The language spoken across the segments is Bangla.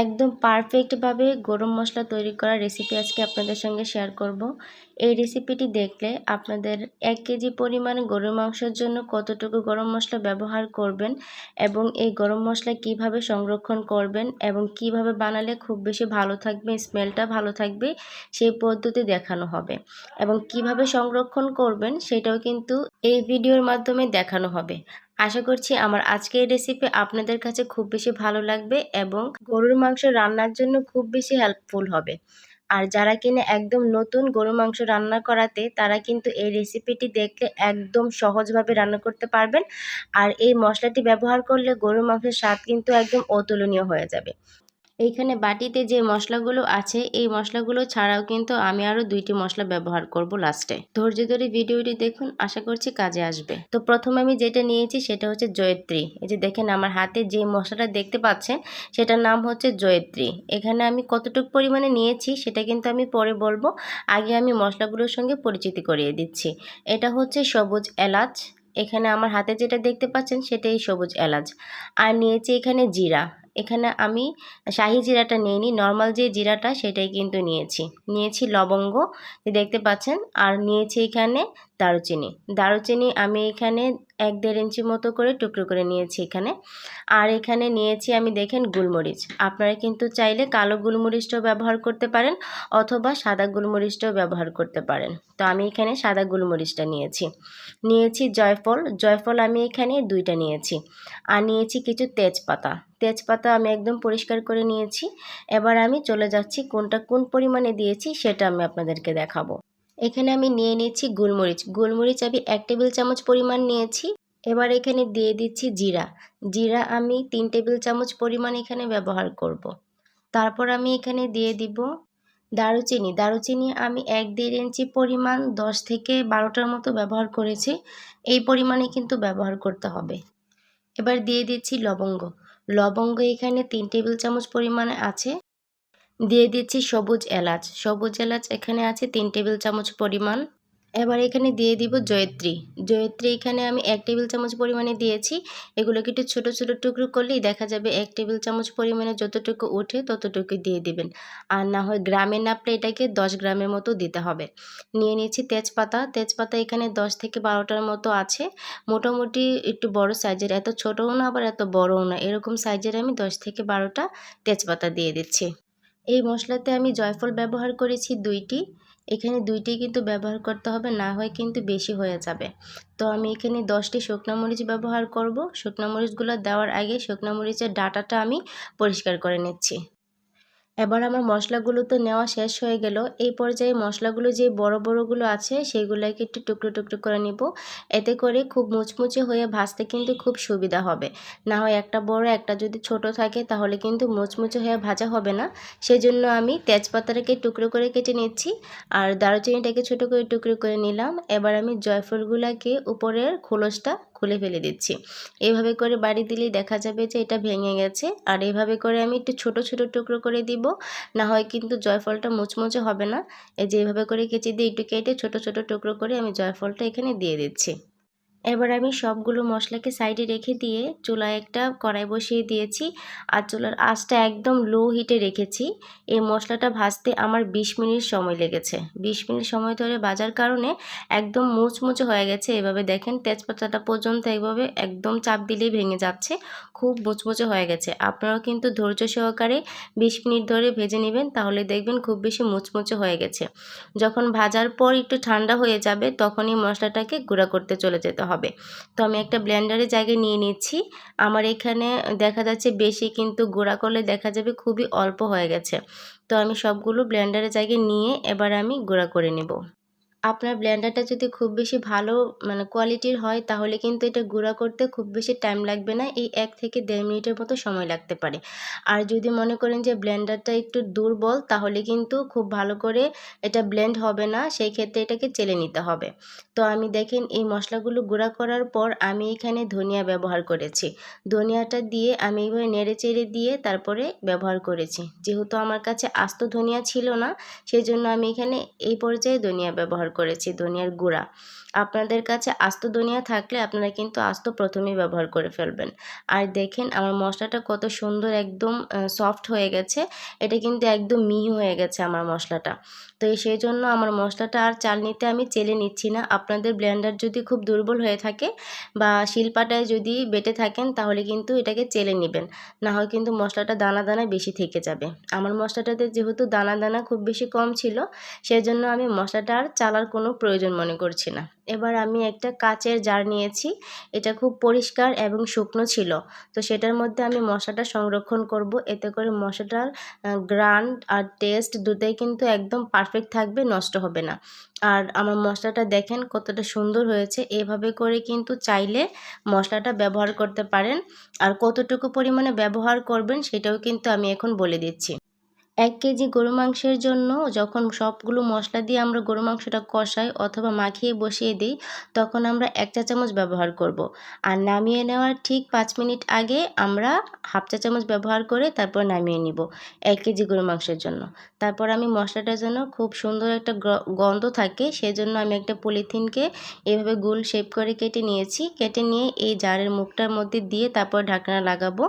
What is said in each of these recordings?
একদম পারফেক্টভাবে গরম মশলা তৈরি করার রেসিপি আজকে আপনাদের সঙ্গে শেয়ার করব। এই রেসিপিটি দেখলে আপনাদের এক কেজি পরিমাণে গরুর মাংসের জন্য কতটুকু গরম মশলা ব্যবহার করবেন এবং এই গরম মশলা কীভাবে সংরক্ষণ করবেন এবং কীভাবে বানালে খুব বেশি ভালো থাকবে স্মেলটা ভালো থাকবে, সেই পদ্ধতি দেখানো হবে। এবং কীভাবে সংরক্ষণ করবেন সেটাও কিন্তু এই ভিডিওর মাধ্যমে দেখানো হবে। আশা করছি আমার আজকের রেসিপি আপনাদের কাছে খুব বেশি ভালো লাগবে এবং গরুর মাংস রান্নার জন্য খুব বেশি হেল্পফুল হবে। আর যারা কিনা একদম নতুন গরু মাংস রান্না করাতে, তারা কিন্তু এই রেসিপিটি দেখলে একদম সহজভাবে রান্না করতে পারবেন। আর এই মশলাটি ব্যবহার করলে গরু মাংসের স্বাদ কিন্তু একদম অতুলনীয় হয়ে যাবে। এইখানে বাটিতে যে মশলাগুলো আছে, এই মশলাগুলো ছাড়াও কিন্তু আমি আরও দুইটি মশলা ব্যবহার করব লাস্টে। ধৈর্য ধরে ভিডিওটি দেখুন, আশা করছি কাজে আসবে। তো প্রথমে আমি যেটা নিয়েছি সেটা হচ্ছে জয়ত্রী। এই যে দেখেন আমার হাতে যে মশলাটা দেখতে পাচ্ছেন, সেটার নাম হচ্ছে জয়ত্রী। এখানে আমি কতটুকু পরিমাণে নিয়েছি সেটা কিন্তু আমি পরে বলব। আগে আমি মশলাগুলোর সঙ্গে পরিচিতি করিয়ে দিচ্ছি। এটা হচ্ছে সবুজ এলাচ। এখানে আমার হাতে যেটা দেখতে পাচ্ছেন সেটাই সবুজ এলাচ। আর নিয়েছি এখানে জিরা। এখানে আমি শাহি জিরাটা নিয়ে নিইনি নর্মাল যে জিরাটা, সেটাই কিন্তু নিয়েছি। নিয়েছি লবঙ্গ দেখতে পাচ্ছেন। আর নিয়েছি এখানে দারুচিনি। দারুচিনি আমি এখানে এক দেড় ইঞ্চি মতো করে টুকরো করে নিয়েছি এখানে। আর এখানে নিয়েছি আমি দেখেন গুলমরিচ। আপনারা কিন্তু চাইলে কালো গুলমরিচটাও ব্যবহার করতে পারেন অথবা সাদা গুলমরিচটাও ব্যবহার করতে পারেন। তো আমি এখানে সাদা গুলমরিচটা নিয়েছি। নিয়েছি জয়ফল। জয়ফল আমি এখানে দুইটা নিয়েছি। আর নিয়েছি কিছু তেজপাতা। তেজপাতা আমি একদম পরিষ্কার করে নিয়েছি। এবার আমি চলে যাচ্ছি কোনটা কোন পরিমাণে দিয়েছি সেটা আমি আপনাদেরকে দেখাবো। এখানে আমি নিয়ে নিয়েছি গোলমরিচ। গোলমরিচ আমি এক টেবিল চামচ পরিমাণ নিয়েছি। এবার এখানে দিয়ে দিচ্ছি জিরা। জিরা আমি তিন টেবিল চামচ পরিমাণ এখানে ব্যবহার করব। তারপর আমি এখানে দিয়ে দিব দারুচিনি। দারুচিনি আমি এক দেড় ইঞ্চি পরিমাণ, দশ থেকে বারোটার মতো ব্যবহার করেছি। এই পরিমাণে কিন্তু ব্যবহার করতে হবে। এবার দিয়ে দিচ্ছি লবঙ্গ। লবঙ্গ এখানে তিন টেবিল চামচ পরিমাণে আছে। দিয়ে দিচ্ছি সবুজ এলাচ। সবুজ এলাচ এখানে আছে তিন টেবিল চামচ পরিমাণ। এবার এখানে দিয়ে দিব জয়ত্রী। জয়ত্রী এখানে আমি এক টেবিল চামচ পরিমাণে দিয়েছি। এগুলোকে একটু ছোটো ছোটো টুকরো করলেই দেখা যাবে এক টেবিল চামচ পরিমাণে যতটুকু ওঠে ততটুকু দিয়ে দিবেন। আর না হয় গ্রামে নাপলে এটাকে দশ গ্রামের মতো দিতে হবে। নিয়ে নিয়েছি তেজপাতা। তেজপাতা এখানে দশ থেকে বারোটার মতো আছে। মোটামুটি একটু বড় সাইজের। এত ছোটও না, আবার এত বড়ও না। এরকম সাইজের আমি দশ থেকে বারোটা তেজপাতা দিয়ে দিচ্ছি। এই মশলাতে আমি জয়ফল ব্যবহার করেছি দুইটি। এখানে দুইটি কিন্তু ব্যবহার করতে হবে, না হয় কিন্তু বেশি হয়ে যাবে। তো আমি এখানে দশটি শুকনো মরিচ ব্যবহার করব। শুকনো মরিচগুলো দেওয়ার আগে শুকনো মরিচের ডাটাটা আমি পরিষ্কার করে নিচ্ছি। এবার আমার মশলাগুলো তো নেওয়া শেষ হয়ে গেল। এই পর্যায়ে মশলাগুলো যে বড় বড়গুলো আছে সেইগুলোকে একটু টুকরো টুকরো করে নিব। এতে করে খুব মুচমুচে হয়ে ভাজতে কিন্তু খুব সুবিধা হবে। না হয় একটা বড়, একটা যদি ছোট থাকে, তাহলে কিন্তু মুচমুচে হয়ে ভাজা হবে না। সেজন্য আমি তেজপাতাটাকে টুকরো করে কেটে নিচ্ছি আর দারুচিনিটাকে ছোট করে টুকরো করে নিলাম। এবার আমি জয়ফলগুলাকে উপরের খোলসটা খুলে ফেলে দিচ্ছি। এইভাবে করে বাড়ি দিলেই দেখা যাবে যে এটা ভেঙে গেছে। আর এইভাবে করে আমি একটু ছোট ছোট টুকরো করে দিব। না হয় কিন্তু জয়ফলটা মুচমুচে হবে না। এই যে এইভাবে করে কেচি দিয়ে একটু কেটে ছোট ছোট টুকরো করে আমি জয়ফলটা এখানে দিয়ে দিচ্ছি। এবার আমি সবগুলো মশলাকে সাইডে রেখে দিয়ে চুলায় একটা কড়াই বসিয়ে দিয়েছি আর চুলার আঁচটা একদম লো হিটে রেখেছি। এই মশলাটা ভাজতে আমার ২০ মিনিট সময় লেগেছে। ২০ মিনিট সময় ধরে বাজার কারণে একদম মুচমুচে হয়ে গেছে। এভাবে দেখেন তেজপাতাটা পর্যন্ত এইভাবে একদম চাপ দিলেই ভেঙে যাচ্ছে। খুব মুচমুচে হয়ে গেছে। আপনারাও কিন্তু ধৈর্য সহকারে ২০ মিনিট ধরে ভেজে নেবেন, তাহলে দেখবেন খুব বেশি মুচমুচে হয়ে গেছে। যখন ভাজার পর একটু ঠান্ডা হয়ে যাবে, তখনই মশলাটাকে গুঁড়া করতে চলে যেতে তো আমি একটা ব্ল্যান্ডারের জায়গায় নিয়ে নিচ্ছি। আমার এখানে দেখা যাচ্ছে বেশি কিন্তু গোড়া করলে দেখা যাবে খুবই অল্প হয়ে গেছে। তো আমি সবগুলো ব্ল্যান্ডারের জায়গায় নিয়ে এবার আমি গোড়া করে নেব। আপনার ব্লেন্ডারটা যদি খুব বেশি ভালো মানে কোয়ালিটির হয়, তাহলে কিন্তু এটা গুঁড়া করতে খুব বেশি টাইম লাগবে না। এই এক থেকে দেড় মিনিটের মতো সময় লাগতে পারে। আর যদি মনে করেন যে ব্লেন্ডারটা একটু দুর্বল, তাহলে কিন্তু খুব ভালো করে এটা ব্লেন্ড হবে না, সেই ক্ষেত্রে এটাকে চেলে নিতে হবে। তো আমি দেখেন, এই মশলাগুলো গুঁড়া করার পর আমি এখানে ধনিয়া ব্যবহার করেছি। ধনিয়াটা দিয়ে আমি এইভাবে নেড়ে চেড়ে দিয়ে তারপরে ব্যবহার করেছি। যেহেতু আমার কাছে আস্ত ধনিয়া ছিল না সেই জন্য আমি এখানে এই পর্যায়ে ধনিয়া ব্যবহার করেছি ধনিয়ার গুঁড়া। আপনাদের কাছে আস্ত ধনিয়া থাকলে আপনারা কিন্তু আস্ত প্রথমেই ব্যবহার করে ফেলবেন। আর দেখেন আমার মশলাটা কত সুন্দর একদম সফট হয়ে গেছে। এটা কিন্তু একদম মিহি হয়ে গেছে আমার মশলাটা। তো সেই জন্য আমার মশলাটা আর চাল নিতে আমি চেলে নিচ্ছি না। আপনাদের ব্লেন্ডার যদি খুব দুর্বল হয়ে থাকে বা শিলপাটায় যদি বেটে থাকেন, তাহলে কিন্তু এটাকে চেলে নেবেন। না হয় কিন্তু মশলাটা দানা দানা বেশি থেকে যাবে। আমার মশলাটাতে যেহেতু দানা দানা খুব বেশি কম ছিল সেজন্য আমি মশলাটা আর চালার কোনো প্রয়োজন মনে করছি না। এবার আমি একটা কাচের জার নিয়েছি। এটা খুব পরিষ্কার এবং শুকনো ছিল। তো সেটার মধ্যে আমি মশলাটা সংরক্ষণ করব। এতে করে মশলাটার গ্রান আর টেস্ট দুটোই কিন্তু একদম পারফেক্ট থাকবে, নষ্ট হবে না। আর আমার মশলাটা দেখেন কতটা সুন্দর হয়েছে। এভাবে করে কিন্তু চাইলে মশলাটা ব্যবহার করতে পারেন। আর কতটুকু পরিমাণে ব্যবহার করবেন সেটাও কিন্তু আমি এখন বলে দিচ্ছি। এক কেজি গরু মাংসের জন্য যখন সবগুলো মশলা দিয়ে আমরা গরু মাংসটা কষাই অথবা মাখিয়ে বসিয়ে দিই, তখন আমরা এক চা চামচ ব্যবহার করব। আর নামিয়ে নেওয়ার ঠিক পাঁচ মিনিট আগে আমরা হাফ চা চামচ ব্যবহার করে তারপর নামিয়ে নিব এক কেজি গরু মাংসের জন্য। তারপর আমি মশলাটার জন্য খুব সুন্দর একটা গন্ধ থাকে, সেজন্য আমি একটা পলিথিনকে এভাবে গোল শেপ করে কেটে নিয়েছি। কেটে নিয়ে এই জারের মুখটার মধ্যে দিয়ে তারপর ঢাকনা লাগাবো।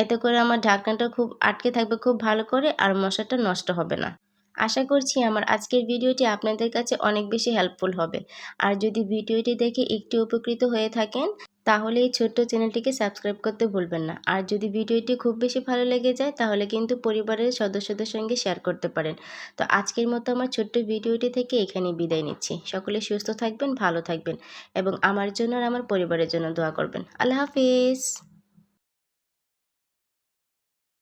এতে করে আমার ঢাকনাটা খুব আটকে থাকবে খুব ভালো করে, আর মশলাটা নষ্ট হবে না। আশা করছি আমার আজকের ভিডিওটি আপনাদের কাছে অনেক বেশি হেল্পফুল হবে। আর যদি ভিডিওটি দেখে একটু উপকৃত হয়ে থাকেন, তাহলে এই ছোট্ট চ্যানেলটিকে সাবস্ক্রাইব করতে ভুলবেন না। আর যদি ভিডিওটি খুব বেশি ভালো লেগে যায়, তাহলে কিন্তু পরিবারের সদস্যদের সঙ্গে শেয়ার করতে পারেন। তো আজকের মতো আমার ছোট্ট ভিডিওটি থেকে এখানে বিদায় নিচ্ছি। সকলে সুস্থ থাকবেন, ভালো থাকবেন এবং আমার জন্য আর আমার পরিবারের জন্য দোয়া করবেন। আল্লাহ হাফিজ।